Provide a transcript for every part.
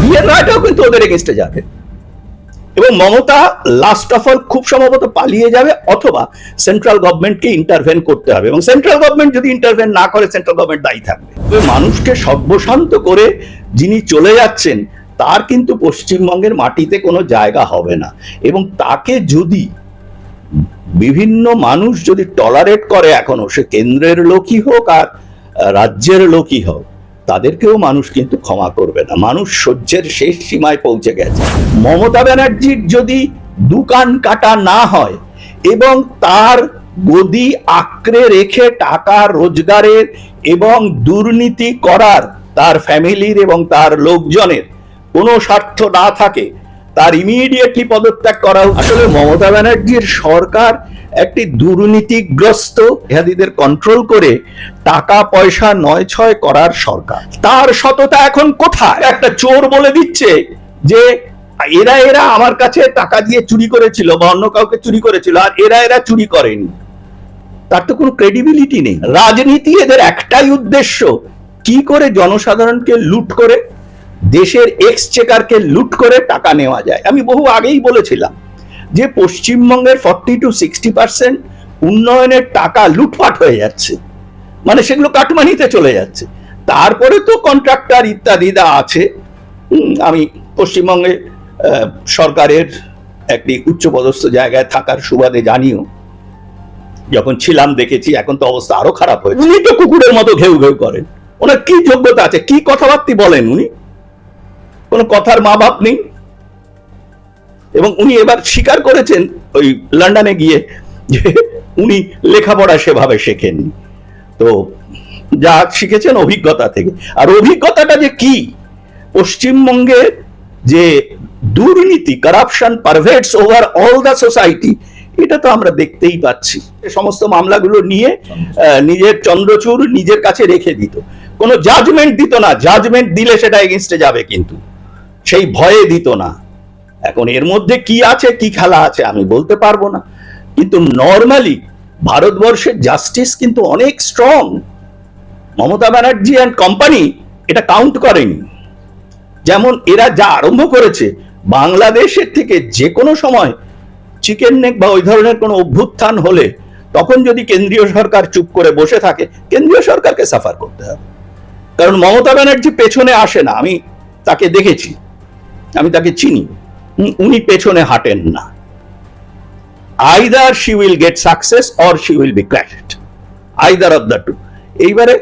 বিয়ের যাবে। এবং মমতা লাস্ট অফ অল খুব সম্ভবত পালিয়ে যাবে অথবা সেন্ট্রাল গভর্নমেন্টকে ইন্টারভেন করতে হবে। এবং সেন্ট্রাল গভর্নমেন্ট যদি ইন্টারভেন না করে সেন্ট্রাল গভর্নমেন্ট দায়ী থাকবে। মানুষকে সর্বশান্ত করে যিনি চলে যাচ্ছেন, তার কিন্তু পশ্চিমবঙ্গের মাটিতে কোনো জায়গা হবে না। এবং তাকে যদি বিভিন্ন মানুষ যদি টলারেট করে এখনও, সে কেন্দ্রের লোকই হোক আর রাজ্যের লোকই হোক, তাদেরকেও মানুষ কিন্তু ক্ষমা করবে না। মানুষ সহ্যের শেষ সীমায় পৌঁছে গেছে। মমতা ব্যানার্জির যদি দুকান কাটা না হয় এবং তার গদি আঁকড়ে রেখে টাকা রোজগারের এবং দুর্নীতি করার, তার ফ্যামিলির এবং তার লোকজনের কোনো স্বার্থ না থাকে তার ইমিডিয়েটলি পদত্যাগ করা আসলে মমতা ব্যানার্জির সরকার একটি দুর্নীতিগ্রস্ত ইহাদিদের কন্ট্রোল করে টাকা পয়সা নয় ছয় করার সরকার। তার সততা এখন কোথায়? একটা চোর বলে দিচ্ছে যে এরা এরা আমার কাছে টাকা দিয়ে চুরি করেছিল বা অন্য কাউকে চুরি করেছিল আর এরা এরা চুরি করেনি। তার তো কোনো ক্রেডিবিলিটি নেই। রাজনীতি এদের একটাই উদ্দেশ্য। কি করে জনসাধারণকে লুট করে? দেশের এক্সচেকারকে লুট করে টাকা নেওয়া যায়। আমি বহু আগেই বলেছিলাম যে পশ্চিমবঙ্গের ফর্টি টু সিক্সটি পার্সেন্ট উন্নয়নের টাকা লুটপাট হয়ে যাচ্ছে। মানে সেগুলো কাটমানিতে চলে যাচ্ছে। তারপরে তো কন্ট্রাক্টর ইত্যাদি দা আছে আমি পশ্চিমবঙ্গে সরকারের একটি উচ্চপদস্থ জায়গায় থাকার সুবাদে জানিও, যখন ছিলাম দেখেছি, এখন তো অবস্থা আরও খারাপ হয়েছে। উনি তো কুকুরের মতো ঘেউ ঘেউ করেন। ওনার কি যোগ্যতা আছে? কি কথাবার্তি বলেন উনি? কোনো কথার মা বাপ নেই। এবং উনি এবার স্বীকার করেছেন ওই লন্ডনে গিয়ে যে উনি লেখাপড়া সেভাবে শেখেননি। তো যা শিখেছেন অভিজ্ঞতা থেকে। আর অভিজ্ঞতাটা যে কি? পশ্চিমবঙ্গে যে দুর্নীতি corruption pervades over all the society এটা তো আমরা দেখতেই পাচ্ছি। সমস্ত মামলাগুলো নিয়ে নিজের চন্দ্রচূড় নিজের কাছে রেখে দিত। কোনো জাজমেন্ট দিত না। জাজমেন্ট দিলে সেটা এগেনস্টে যাবে কিন্তু। সেই ভয়ে দিত না। এখন এর মধ্যে কি আছে, কি খেলা আছে আমি বলতে পারব না। কিন্তু নর্মালি ভারতবর্ষের জাস্টিস কিন্তু অনেক strong Mamata Banerjee and company এটা কাউন্ট করেনি। যেমন এরা যা আরম্ভ করেছে, বাংলাদেশের থেকে যে কোনো সময় চিকেন নেক বা ওই ধরনের কোনো অভ্যুত্থান হলে তখন যদি কেন্দ্রীয় সরকার চুপ করে বসে থাকে, কেন্দ্রীয় সরকারকে সাফার করতে হবে। কারণ মমতা ব্যানার্জি পেছনে আসে না, আমি তাকে দেখেছি। আমি তাকে চিনি। উনি পেছনে হাঁটেন না। Either she will get success or she will be crashed either of the two এইবারে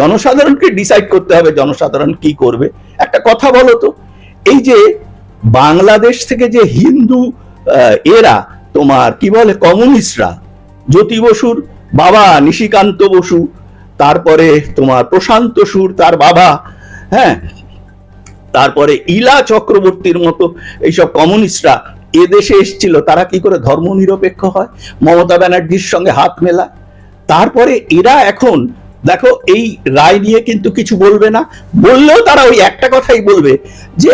জনসাধারণকে ডিসাইড করতে হবে জনসাধারণ কি করবে। একটা কথা বলো তো, এই যে বাংলাদেশ থেকে যে হিন্দু এরা তোমার কি বলে, কমিউনিস্টরা, জ্যোতি বসুর বাবা নিশিকান্ত বসু, তারপরে তোমার প্রশান্ত সুর, তার বাবা হ্যাঁ তারপরে ইলা চক্রবর্তীর মতো এইসব কমিউনিস্টরা এদেশে এসেছিল, তারা কি করে ধর্মনিরপেক্ষ হয়? মমতা ব্যানার্জির সঙ্গে হাত মেলায়। তারপরে এরা এখন, দেখো, এই রায় নিয়ে কিন্তু কিছু বলবে না, বললেও তারা ওই একটা কথাই বলবে যে,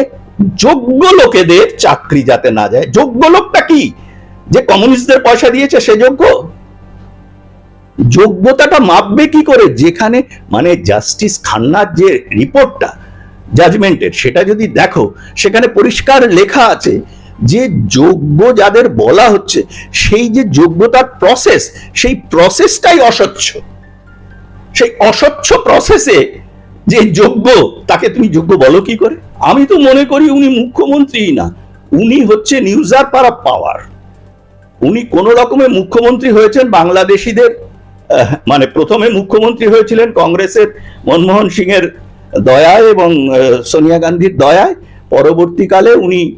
যোগ্য লোকেদের চাকরি যাতে না যায়। যোগ্য লোকটা কি? যে কমিউনিস্টদের পয়সা দিয়েছে, সে যোগ্য? যোগ্যতাটা মাপবে কি করে? যেখানে মানে জাস্টিস খান্নার যে রিপোর্টটা জাজমেন্টের সেটা যদি দেখো, সেখানে পরিষ্কার লেখা আছে যে যোগ্য যাদের বলা হচ্ছে, সেই যে যোগ্যতার প্রসেস সেই প্রসেসটাই অস্বচ্ছ। সেই অস্বচ্ছ প্রসেসে যে যোগ্য, তাকে তুমি যোগ্য বলো কি করে? আমি তো মনে করি উনি মুখ্যমন্ত্রী না। উনি হচ্ছে নিউজার পারা পাওয়ার। উনি কোন রকমে মুখ্যমন্ত্রী হয়েছেন বাংলাদেশিদের মানে প্রথমে মুখ্যমন্ত্রী হয়েছিলেন কংগ্রেসের মনমোহন সিং এর দয়ায় এবং সোনিয়া গান্ধীর দয়ায় পরবর্তীকালে উনি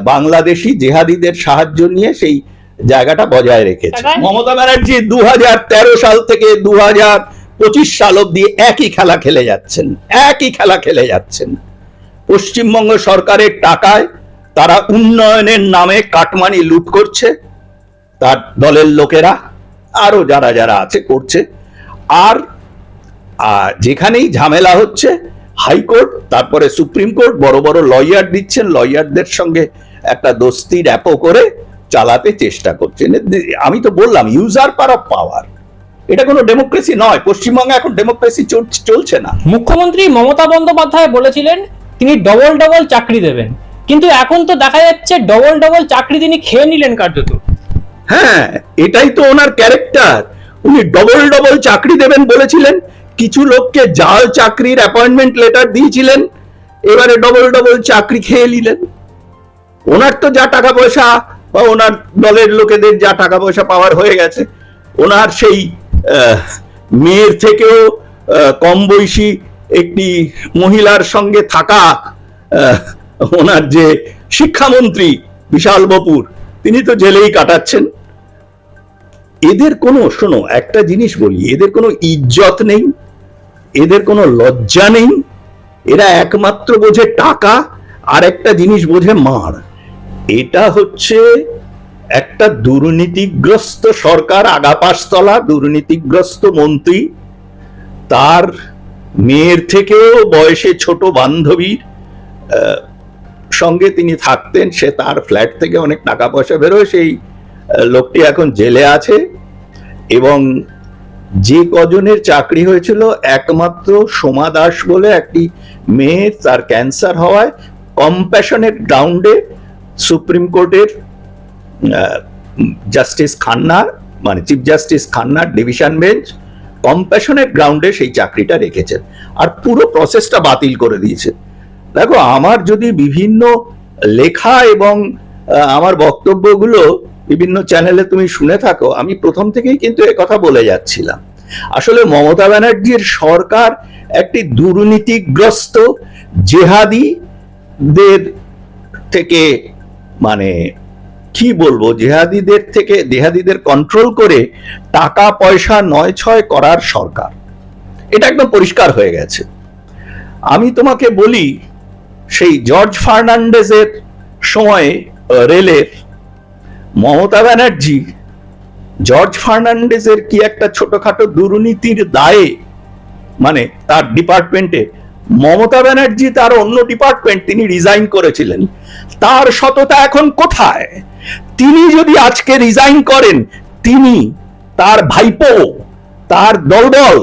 বাংলাদেশি জেহাদিদের সাহায্য নিয়ে সেই জায়গাটা বজায় রেখেছে মমতা ব্যানার্জি দু হাজার তেরো সাল থেকে দু পঁচিশ সাল অব্দি একই খেলা খেলে যাচ্ছেন একই খেলা খেলে যাচ্ছেন। পশ্চিমবঙ্গ সরকারের টাকায় তারা উন্নয়নের নামে কাটমানি লুট করছে তার দলের লোকেরা আরও যারা যারা আছে করছে আর আর যেখানেই ঝামেলা হচ্ছে হাইকোর্ট তারপরে সুপ্রিম কোর্ট বড় বড় লয়ার দিচ্ছেন লয়ারদের সঙ্গে একটা দোস্তি র্যাপো করে চালাতে চেষ্টা করছেন। আমি তো বললাম ইউজার পার অফ পাওয়ার এটা কোনো ডেমোক্রেসি নয়। পশ্চিমবঙ্গে এখন ডেমোক্রেসি চলছে না। মুখ্যমন্ত্রী মমতা বন্দ্যোপাধ্যায় বলেছিলেন তিনি ডবল ডবল চাকরি দেবেন। কিন্তু এখন তো দেখা যাচ্ছে ডবল ডবল চাকরি তিনি খেয়ে নিলেন কার্যত। হ্যাঁ এটাই তো ওনার ক্যারেক্টার উনি ডবল ডবল চাকরি দেবেন বলেছিলেন। কিছু লোককে জাল চাকরির অ্যাপয়েন্টমেন্ট লেটার দিয়েছিলেন, এবারে ডবল ডবল চাকরি খেয়ে নিলেন। ওনার তো যা টাকা পয়সা, বা ওনার দলের লোকেদের যা টাকা পয়সা পাওয়ার হয়ে গেছে, ওনার সেই মেয়ের থেকেও কম বয়সী একটি মহিলার সঙ্গে থাকা ওনার যে শিক্ষামন্ত্রী বিশাল বপুর, তিনি তো জেলেই কাটাচ্ছেন। এদের কোনো শোনো, একটা জিনিস বলি, এদের কোনো ইজ্জত নেই। এদের কোনো লজ্জা নেই। এরা একমাত্র বোঝে টাকা আর একটা জিনিস বোঝে মার। এটা হচ্ছে একটা দুর্নীতিগ্রস্ত সরকার, আগাপাশতলা, দুর্নীতিগ্রস্ত মন্ত্রী। তার মেয়ের থেকেও বয়সে ছোট বান্ধবীর সঙ্গে তিনি থাকতেন। সে তার ফ্ল্যাট থেকে অনেক টাকা পয়সা বেরোয়। সেই লোকটি এখন জেলে আছে এবং যে কজনের চাকরি হয়েছিল একমাত্র সোমা দাস বলে একটি মেয়ে, তার ক্যান্সার হওয়ায় কম্প্যাশনের গ্রাউন্ডে সুপ্রিম কোর্টের জাস্টিস খান্না মানে চিফ জাস্টিস খান্নার ডিভিশন বেঞ্চ কম্প্যাশনের গ্রাউন্ডে সেই চাকরিটা রেখেছেন। আর পুরো প্রসেসটা বাতিল করে দিয়েছে। দেখো, আমার যদি বিভিন্ন লেখা এবং আমার বক্তব্যগুলো বিভিন্ন চ্যানেলে তুমি শুনে থাকো, আমি প্রথম থেকেই কিন্তু কথা বলে যাচ্ছিলাম। আসলে মমতা ব্যানার্জির সরকার একটি দুর্নীতিগ্রস্ত জেহাদিদের থেকে মানে কি বলব, জেহাদিদের থেকে, জেহাদিদের কন্ট্রোল করে টাকা, পয়সা নয় ছয় করার সরকার। এটা একদম পরিষ্কার হয়ে গেছে। আমি তোমাকে বলি, সেই জর্জ ফার্নান্ডেজের সময়ে রেলের মমতা ব্যানার্জি, জর্জ ফার্নান্ডেজের কি একটা ছোটখাটো দুর্নীতির দায়ে মানে তার ডিপার্টমেন্টে মমতা ব্যানার্জি তার অন্য ডিপার্টমেন্ট তিনি রিজাইন করেছিলেন, তার সততা এখন কোথায়? তিনি যদি আজকে রিজাইন করেন, তিনি, তার ভাইপো, তার দলবল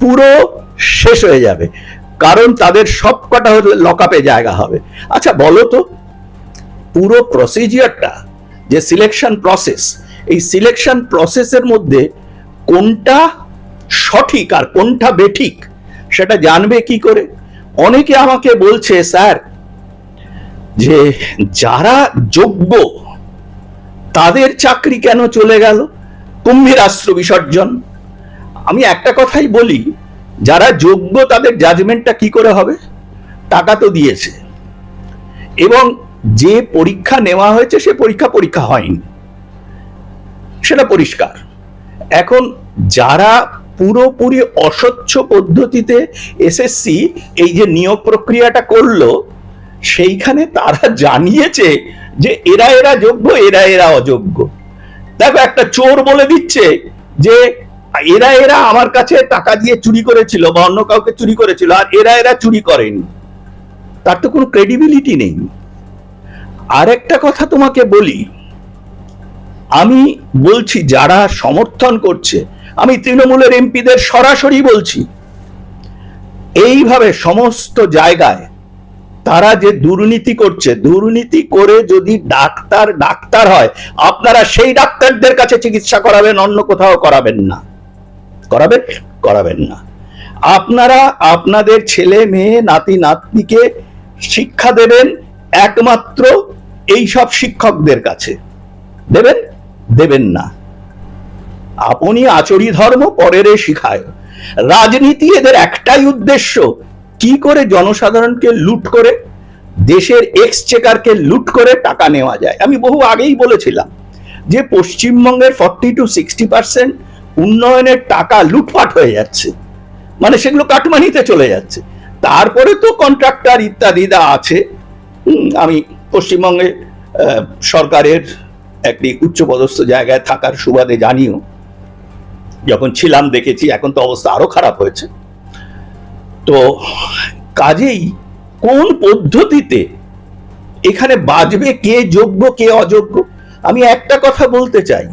পুরো শেষ হয়ে যাবে, কারণ তাদের সব কটা লকআপে জায়গা হবে। আচ্ছা বলো তো, পুরো প্রসিজিয়ারটা যে সিলেকশন প্রসেস এই সিলেকশন প্রসেসের মধ্যে কোনটা সঠিক আর কোনটা বেঠিক সেটা জানবে কি করে? অনেকে আমাকে বলছে, স্যার, যে যারা যোগ্য, তাদের চাকরি কেন চলে গেল? কুম্ভীরাস্ত্র বিসর্জন। আমি একটা কথাই বলি, যারা যোগ্য, তাদের জাজমেন্টটা কি করে হবে? টাকা তো দিয়েছে। এবং যে পরীক্ষা নেওয়া হয়েছে, সে পরীক্ষা পরীক্ষা হয়নি। সেটা পরিষ্কার। এখন যারা পুরোপুরি অস্বচ্ছ পদ্ধতিতে এসএসসি এই যে নিয়োগ প্রক্রিয়াটা করল, সেইখানে তারা জানিয়েছে যে এরা এরা যোগ্য, এরা এরা অযোগ্য। দেখো, একটা চোর বলে দিচ্ছে যে এরা এরা আমার কাছে টাকা দিয়ে চুরি করেছিল বা অন্য কাউকে চুরি করেছিল, আর এরা এরা চুরি করেনি। তার তো কোনো ক্রেডিবিলিটি নেই। আরেকটা কথা তোমাকে বলি। আমি বলছি, যারা সমর্থন করছে, আমি তৃণমূলের এমপিদের সরাসরি বলছি, এইভাবে সমস্ত জায়গায় তারা যে দুর্নীতি করছে, দুর্নীতি করে যদি ডাক্তার ডাক্তার হয়, আপনারা সেই ডাক্তারদের কাছে চিকিৎসা করাবেন, অন্য কোথাও করাবেন না। করাবেন? করাবেন না। আপনারা আপনাদের ছেলে, মেয়ে, নাতি, নাতনিকে শিক্ষা দেবেন, একমাত্র এই সব শিক্ষকদের কাছে। দেবেন? দেবেন না। আপনি আচরি ধর্ম পরের শিখায়। রাজনীতি এদের একটাই উদ্দেশ্য। কি করে জনসাধারণকে লুট করে, দেশের এক্সচেকারকে লুট করে টাকা নেওয়া যায়। আমি বহু আগেই বলেছিলাম যে পশ্চিমবঙ্গের ফর্টি টু সিক্সটি পার্সেন্ট উন্নয়নের টাকা লুটপাট হয়ে যাচ্ছে। মানে সেগুলো কাটমানিতে চলে যাচ্ছে। তারপরে তো কন্ট্রাক্টর ইত্যাদি দা আছে আমি পশ্চিমবঙ্গে সরকারের একটি উচ্চপদস্থ জায়গায় থাকার সুবাদে জানিও, যখন ছিলাম দেখেছি, এখন তো অবস্থা আরও খারাপ হয়েছে। তো কাজেই কোন পদ্ধতিতে এখানে বাজবে, কে যোগ্য, কে অযোগ্য? আমি একটা কথা বলতে চাই,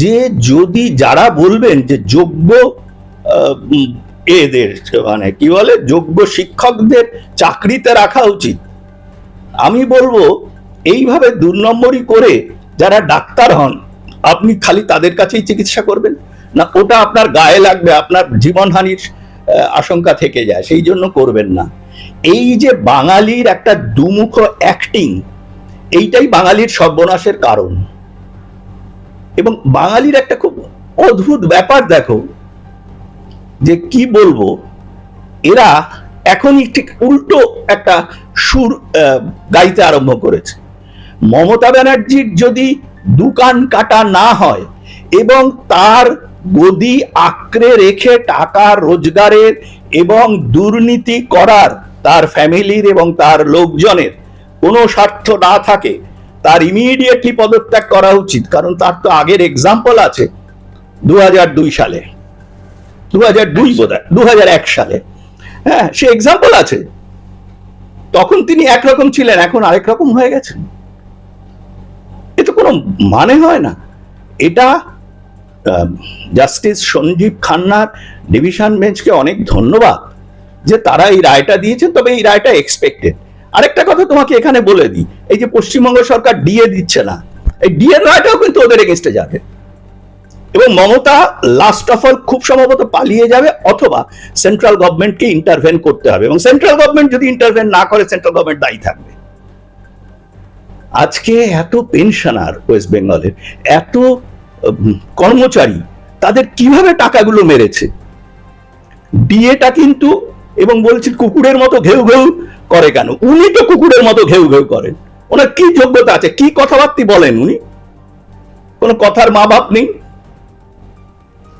যে যদি যারা বলবেন যে যোগ্য এদের মানে কি বলে, যোগ্য শিক্ষকদের চাকরিতে রাখা উচিত আমি বলব, এইভাবে দু নম্বরই করে যারা ডাক্তার হন, আপনি খালি তাদের কাছেই চিকিৎসা করবেন? না, ওটা আপনার গায়ে লাগবে, আপনার জীবনহানির আশঙ্কা থেকে যায়, সেই জন্য করবেন না। এই যে বাঙালির একটা দুমুখ অ্যাক্টিং এইটাই বাঙালির সর্বনাশের কারণ। এবং বাঙালির একটা খুব অদ্ভুত ব্যাপার দেখো, যে কি বলব, এরা এখনই ঠিক উল্টো একটা সুর গাইতে আরম্ভ করেছে। মমতা ব্যানার্জির যদি দুকান কাটা না হয় এবং তার গদি আঁকড়ে রেখে টাকা রোজগারের এবং দুর্নীতি করার তার ফ্যামিলির এবং তার লোকজনের কোনো স্বার্থ না থাকে, তার ইমিডিয়েটলি পদত্যাগ করা উচিত। কারণ তার তো আগের এক্সাম্পল আছে দু সালে। দু হাজার দুই বোধ সালে। হ্যাঁ সে এক্সাম্পল আছে। তখন তিনি একরকম ছিলেন, এখন আরেক রকম হয়ে গেছেন এ তো কোনো মানে হয় না। এটা জাস্টিস সঞ্জীব খান্নার ডিভিশন বেঞ্চকে অনেক ধন্যবাদ যে তারা এই রায়টা দিয়েছেন, তবে এই রায়টা এক্সপেক্টেড আরেকটা কথা তোমাকে এখানে বলে দিই, এই যে পশ্চিমবঙ্গ সরকার ডিএ দিচ্ছে না, এই ডিএর রায়টাও কিন্তু ওদের এগেনস্টে যাবে। এবং মমতা লাস্ট অফ অল খুব সম্ভবত পালিয়ে যাবে অথবা সেন্ট্রাল গভর্নমেন্টকে ইন্টারভেন করতে হবে এবং সেন্ট্রাল গভর্নমেন্ট যদি ইন্টারভেন না করে সেন্ট্রাল গভর্নমেন্ট দায়ী থাকবে। আজকে এত পেনশনার ওয়েস্ট বেঙ্গলের এত কর্মচারী, তাদের কীভাবে টাকাগুলো মেরেছে? ডিএটা কিন্তু, এবং বলছি কুকুরের মতো ঘেউ ঘেউ করে কেন? উনি তো কুকুরের মতো ঘেউ ঘেউ করেন। ওনার কি যোগ্যতা আছে? কি কথাবার্তি বলেন উনি? কোনো কথার মা বাপ নেই?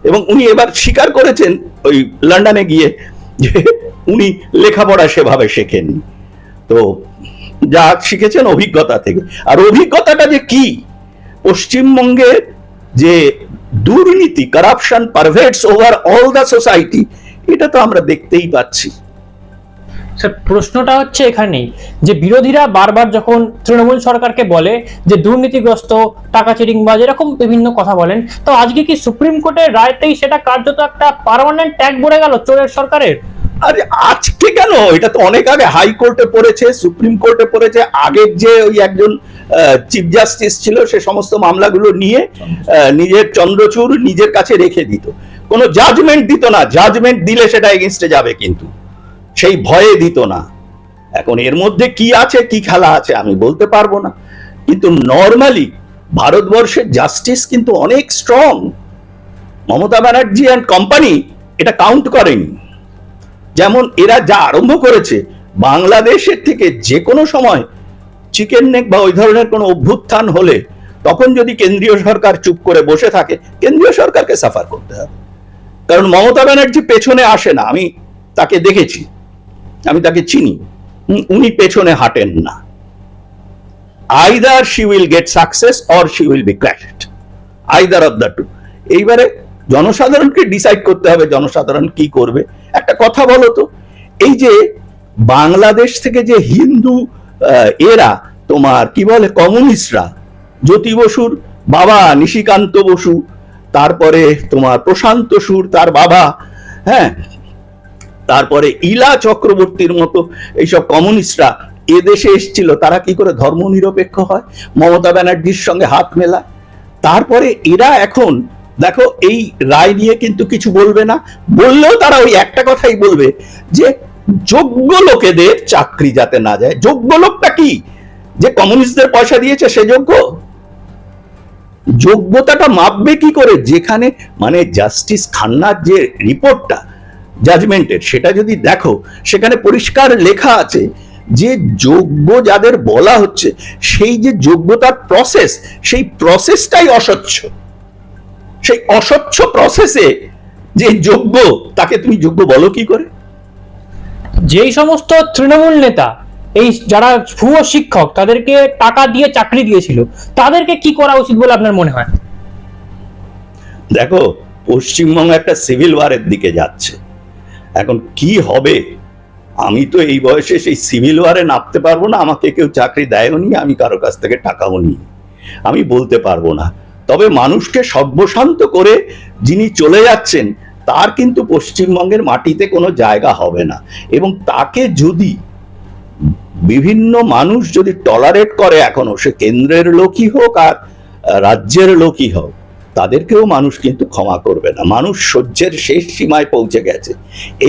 এবং উনি এবার স্বীকার করেছেন ওই লন্ডনে গিয়ে যে উনি লেখাপড়া সেভাবে শেখেননি। তো যা শিখেছেন অভিজ্ঞতা থেকে। আর অভিজ্ঞতাটা যে কি? পশ্চিমবঙ্গে যে দুর্নীতি corruption pervades over all the society এটা তো আমরা দেখতেই পাচ্ছি। স্যার, প্রশ্নটা হচ্ছে এখানেই যে বিরোধীরা বারবার যখন তৃণমূল সরকারকে বলে যে দুর্নীতিগ্রস্ত, টাকা চিটিংবাজ এরকম বিভিন্ন কথা বলেন, তো আজকে কি সুপ্রিম কোর্টের রায়তেই সেটা কার্যত একটা পার্মানেন্ট ট্যাগ বলে গেল চোরের সরকারের? আরে, আজকে কেন? এটা তো অনেক আগে হাইকোর্টে পড়েছে, সুপ্রিম কোর্টে পড়েছে, আগের যে ওই একজন চিফ জাস্টিস ছিল, সে সমস্ত মামলাগুলো নিয়ে নিজের চন্দ্রচূড় নিজের কাছে রেখে দিত। কোনো জাজমেন্ট দিত না জাজমেন্ট দিলে সেটা এগেনস্টে যাবে কিন্তু। সেই ভয়ে দিত না। এখন এর মধ্যে কি আছে, কি খেলা আছে আমি বলতে পারব না। কিন্তু নর্মালি ভারতবর্ষের জাস্টিস কিন্তু অনেক strong Mamata Banerjee and company এটা কাউন্ট করেনি। যেমন এরা যা আরম্ভ করেছে, বাংলাদেশের থেকে যে কোনো সময় চিকেন নেক বা ওই ধরনের কোনো অভ্যুত্থান হলে তখন যদি কেন্দ্রীয় সরকার চুপ করে বসে থাকে, কেন্দ্রীয় সরকারকে সাফার করতে হবে। কারণ মমতা ব্যানার্জি পেছনে আসে না, আমি তাকে দেখেছি। আমি তাকে চিনি। উনি পেছনে হাঁটেন না। Either she will get success or she will be crashed either of the two এইবারে জনসাধারণকে ডিসাইড করতে হবে, জনসাধারণ কি করবে। একটা কথা বলো তো, এই যে বাংলাদেশ থেকে যে হিন্দু এরা তোমার কি বলে, কমিউনিস্টরা, জ্যোতি বসুর বাবা নিশিকান্ত বসু, তারপরে তোমার প্রশান্ত সুর, তার বাবা হ্যাঁ তারপরে ইলা চক্রবর্তীর মতো এইসব কমিউনিস্টরা এদেশে এসেছিল, তারা কি করে ধর্মনিরপেক্ষ হয়? মমতা ব্যানার্জির সঙ্গে হাত মেলায়। তারপরে এরা এখন, দেখো, এই রায় নিয়ে কিন্তু কিছু বলবে না, বললেও তারা ওই একটা কথাই বলবে, যে যোগ্য লোকেদের চাকরি যাতে না যায়। যোগ্য লোকটা কি? যে কমিউনিস্টদের পয়সা দিয়েছে, সে যোগ্য? যোগ্যতাটা মাপবে কি করে? যেখানে মানে জাস্টিস খান্নার যে রিপোর্টটা জাজমেন্টের সেটা যদি দেখো সেখানে পরিষ্কার লেখা আছে যে যোগ্য যাদের বলা হচ্ছে সেই যে যোগ্যতার প্রসেস সেই প্রসেসটাই অস্বচ্ছ। সেই অস্বচ্ছ প্রসেসে যে যোগ্য তাকে তুমি যোগ্য বলো কি করে? যেই সমস্ত তৃণমূল নেতা এই যারা ভুয়ো শিক্ষক তাদেরকে টাকা দিয়ে চাকরি দিয়েছিল তাদেরকে কি করা উচিত বলে আপনার মনে হয়? দেখো পশ্চিমবঙ্গ একটা সিভিল ওয়ারের দিকে যাচ্ছে। এখন কি হবে? আমি তো এই বয়সে সেই সিভিল ওয়ারে নামতে পারব না, আমাকে কেউ চাকরি দেয়ও নি, আমি কারও কাছ থেকে টাকাও নিই আমি বলতে পারব না। তবে মানুষকে সর্বশান্ত করে যিনি চলে যাচ্ছেন, তার কিন্তু পশ্চিমবঙ্গের মাটিতে কোনো জায়গা হবে না। এবং তাকে যদি বিভিন্ন মানুষ যদি টলারেট করে এখনও, সে কেন্দ্রের লোকই হোক আর রাজ্যের লোকই হোক তাদেরকেও মানুষ কিন্তু ক্ষমা করবে না। মানুষ সহ্যের শেষ সীমায় পৌঁছে গেছে।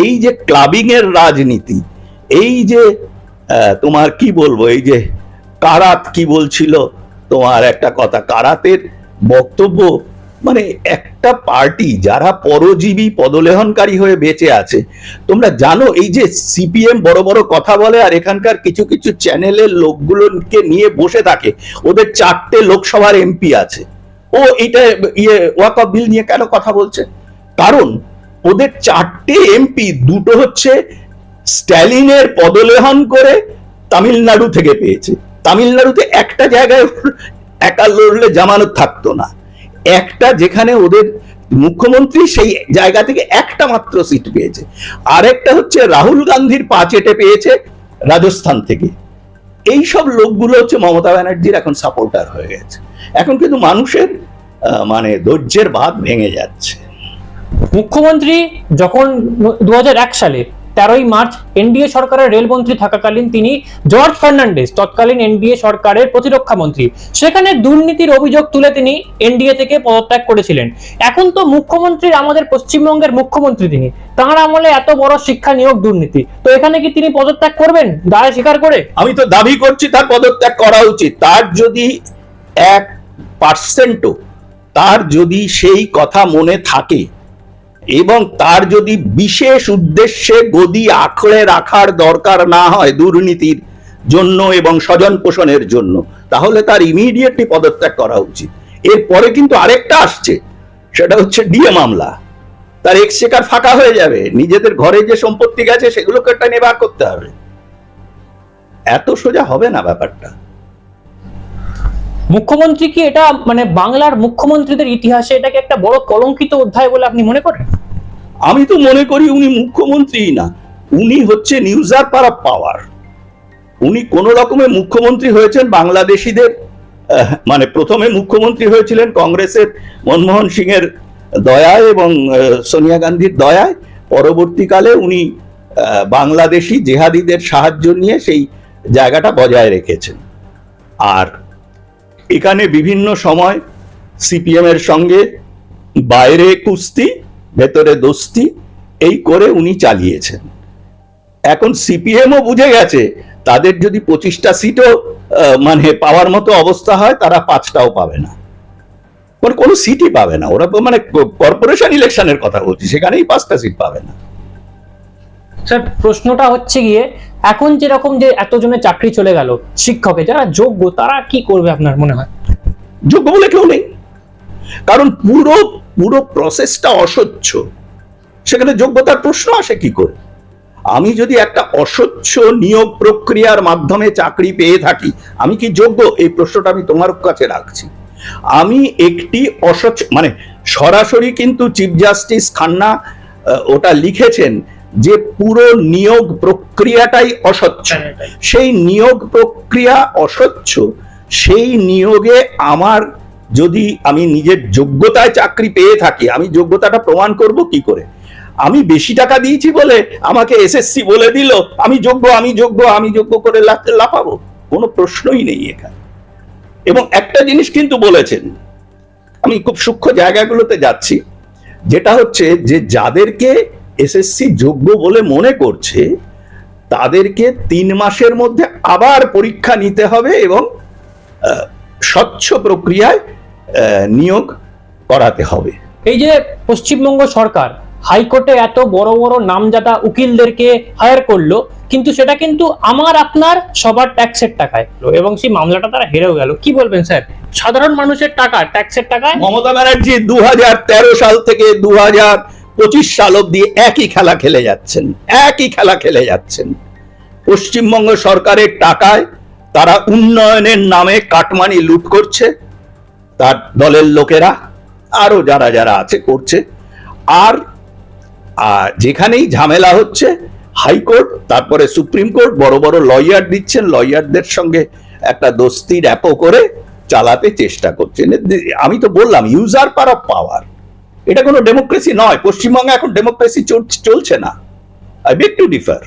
এই যে ক্লাবিং এর রাজনীতি, এই যে তোমার কি বলব, এই যে কারাত কি বলছিল, তোমার একটা কথা, কারাতের বক্তব্য মানে একটা পার্টি যারা পরজীবী পদলেহনকারী হয়ে বেঁচে আছে, তোমরা জানো এই যে সিপিএম বড় বড় কথা বলে আর এখানকার কিছু কিছু চ্যানেলের লোকগুলোকে নিয়ে বসে থাকে, ওদের চারটে লোকসভার এমপি আছে। ও এটা ইয়ে ওয়াক বিল নিয়ে কেন কথা বলছে? কারণ ওদের চারটে এমপি, দুটো হচ্ছে স্ট্যালিনের পদলেহন করে তামিলনাড়ু থেকে পেয়েছে। তামিলনাড়ুতে একটা জায়গায় একা লড়লে জামানত থাকতো না। একটা যেখানে ওদের মুখ্যমন্ত্রী সেই জায়গা থেকে একটা মাত্র সিট পেয়েছে। আরেকটা হচ্ছে রাহুল গান্ধীর পা চেটে পেয়েছে রাজস্থান থেকে। এই সব লোকগুলো হচ্ছে মমতা ব্যানার্জির এখন সাপোর্টার হয়ে গেছে। এখন কিন্তু মানুষের মানে ধৈর্যের বাঁধ ভেঙে যাচ্ছে। মুখ্যমন্ত্রী যখন দু হাজার এক সালে তেরোই মার্চ এনডিএ সরকারের রেলমন্ত্রী থাকাকালীন তিনি জর্জ ফার্নান্ডেস তৎকালীন এনডিএ সরকারের প্রতিরক্ষা মন্ত্রী। সেখানে দুর্নীতির অভিযোগ তুলে তিনি এনডিএ থেকে পদত্যাগ করেছিলেন। এখন তো মুখ্যমন্ত্রীর আমাদের পশ্চিমবঙ্গের মুখ্যমন্ত্রী তিনি। তাঁর আমলে এত বড় শিক্ষা নিয়োগ দুর্নীতি। তো এখানে কি তিনি পদত্যাগ করবেন? দায় স্বীকার করে? আমি তো দাবি করছি তার পদত্যাগ করা উচিত। তার যদি এক পার্সেন্টও তার যদি সেই কথা মনে থাকে এবং তার যদি বিশেষ উদ্দেশ্যে গদি আঁকড়ে রাখার দরকার না হয় দুর্নীতির জন্য এবং স্বজন পোষণের জন্য, তাহলে তার ইমিডিয়েটলি পদত্যাগ করা উচিত। এরপরে কিন্তু আরেকটা আসছে, সেটা হচ্ছে ডিএ মামলা। তার এক্সচেকার ফাঁকা হয়ে যাবে, নিজেদের ঘরে যে সম্পত্তি গেছে সেগুলোকে একটা নেবার করতে হবে। এত সোজা হবে না ব্যাপারটা। মুখ্যমন্ত্রী কি এটা মানে বাংলার মুখ্যমন্ত্রীদের ইতিহাসে এটাকে একটা বড় কলঙ্কিত অধ্যায় বলে আপনি মনে করেন? আমি তো মনে করি উনি মুখ্যমন্ত্রী না। উনি হচ্ছে নিউজার পার পাওয়ার উনি কোন রকমে মুখ্যমন্ত্রী হয়েছেন বাংলাদেশিদের মানে প্রথমে মুখ্যমন্ত্রী হয়েছিলেন কংগ্রেসের মনমোহন সিং এর দয়ায় এবং সোনিয়া গান্ধীর দয়ায়। পরবর্তীকালে উনি বাংলাদেশি জেহাদিদের সাহায্য নিয়ে সেই জায়গাটা বজায় রেখেছেন। আর এখানে বিভিন্ন সময় সিপিএম এর সঙ্গে বাইরে কুস্তি ভেতরে দোস্তি এই করে উনি চালিয়েছেন। এখন সিপিএমও বুঝে গেছে তাদের যদি পঁচিশটা সিটও মানে পাওয়ার মতো অবস্থা হয় তারা পাঁচটাও পাবে না। মানে কোনো সিটই পাবে না। ওরা তো মানে কর্পোরেশন ইলেকশনের কথা বলছি সেখানেই পাঁচটা সিট পাবে না। স্যার প্রশ্নটা হচ্ছে গিয়ে এখন যেরকম যে এতজনের চাকরি চলে গেল শিক্ষকে যারা যোগ্য তারা কি করবে আপনার মনে হয়? যোগ্য বলে কেউ নেই। কারণ পুরো পুরো প্রসেসটা অস্বচ্ছ সেখানে যোগ্যতার প্রশ্ন আসে কি করে? আমি যদি একটা অস্বচ্ছ নিয়োগ প্রক্রিয়ার মাধ্যমে চাকরি পেয়ে থাকি আমি কি যোগ্য? এই প্রশ্নটা আমি তোমার কাছে রাখছি। আমি একটি অস্বচ্ছ মানে সরাসরি কিন্তু চিফ জাস্টিস খান্না ওটা লিখেছেন যে পুরো নিয়োগ প্রক্রিয়াটাই অস্বচ্ছ সেই নিয়োগ প্রক্রিয়া অস্বচ্ছ সেই নিয়োগে আমার যদি আমি নিজের যোগ্যতায় চাকরি পেয়ে থাকি, আমি যোগ্যতাটা প্রমাণ করব কি করে? আমি বেশি টাকা দিয়েছি বলে আমাকে এসএসসি বলে দিল, আমি যোগ্য আমি যোগ্য আমি যোগ্য করে লাফাবো। কোনো প্রশ্নই নেই এখানে। এবং একটা জিনিস কিন্তু বলেছেন, আমি খুব সূক্ষ্ম জায়গাগুলোতে যাচ্ছি, যেটা হচ্ছে যে যাদেরকে এসএসসি যোগ্য বলে মনে করছে, তাদেরকে তিন মাসের মধ্যে আবার পরীক্ষা নিতে হবে এবং স্বচ্ছ প্রক্রিয়ায় নিয়োগ করাতে হবে। এই যে পশ্চিমবঙ্গ সরকার হাইকোর্টে এত বড় বড় নামজাদা উকিলদেরকে হায়ার করল কিন্তু সেটা কিন্তু আমার আপনার সবার ট্যাক্সের টাকায় এবং সেই মামলাটা তারা হেরেও গেল। কি বলবেন স্যার? সাধারণ মানুষের টাকা ট্যাক্সের টাকায়? মমতা ব্যানার্জি দু হাজার তেরো সাল থেকে দু পঁচিশ সাল অব্দি একই খেলা খেলে যাচ্ছেন একই খেলা খেলে যাচ্ছেন। পশ্চিমবঙ্গ সরকারের টাকায় তারা উন্নয়নের নামে কাটমানি লুট করছে তার দলের লোকেরা, আরও যারা যারা আছে করছে। আর যেখানেই ঝামেলা হচ্ছে, হাইকোর্ট, তারপরে সুপ্রিম কোর্ট, বড় বড় লয়ার দিচ্ছেন, লয়ারদের সঙ্গে একটা দোস্তির অ্যাপো করে চালাতে চেষ্টা করছেন। আমি তো বললাম ইউজার পার অফ পাওয়ার এটা কোনো ডেমোক্রেসি নয়। পশ্চিমবঙ্গে এখন ডেমোক্রেসি চলছে না। I beg two differ